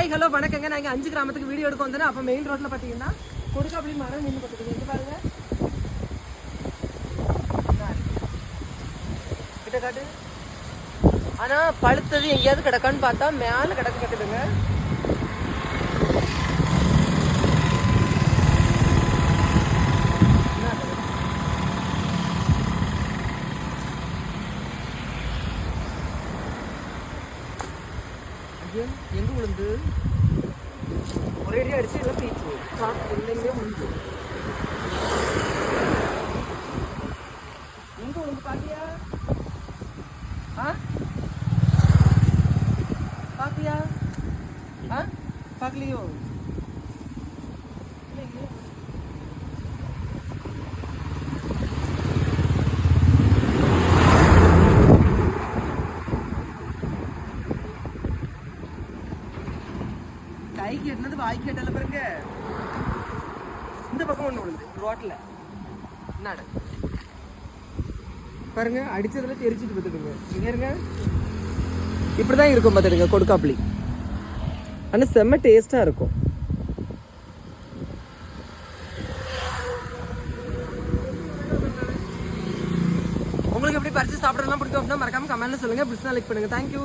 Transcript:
Hi hello வணக்கங்க. நான் இங்கே அஞ்சு கிராமத்துக்கு வீடியோ எடுக்க வந்தேன். அப்போ மெயின் ரோட்டில் பார்த்தீங்கன்னா கொடுக்காப்புளி மரம் நின்று பார்த்துக்கோங்க இங்க பாருங்க. கிட்ட காட்டு. ஆனா பழுத்தது எங்கேயாவது கிடக்கான்னு பார்த்தா மேல கிடக்கு கட்டுதுங்க எங்க விழுந்து ஒரே அடிச்சு எல்லாம் பீச்சு எங்கெங்கே விழுந்து எங்க விழுந்து பாத்தியா ஆ பாத்தியா ஆ பார்க்கலையோ கைக்கு எட்டினது வாய்க்கு எட்டல பாருங்க. இந்த பக்கம் ஒன்று விழுந்து. ரோட்டில் என்னடா பாருங்க அடிச்சதுல தெரிச்சிட்டு பார்த்துடுங்க இங்க இருங்க. இப்படிதான் இருக்கும் பார்த்துடுங்க கொடுக்காப்புளி ஆனால் செம்ம டேஸ்ட்டாக இருக்கும். உங்களுக்கு எப்படி பறிச்சு சாப்பிட்றதுலாம் பிடிக்கும் அப்படின்னா மறக்காம கமெண்ட்ல சொல்லுங்க. பிடிச்சா லைக் பண்ணுங்க. தேங்க்யூ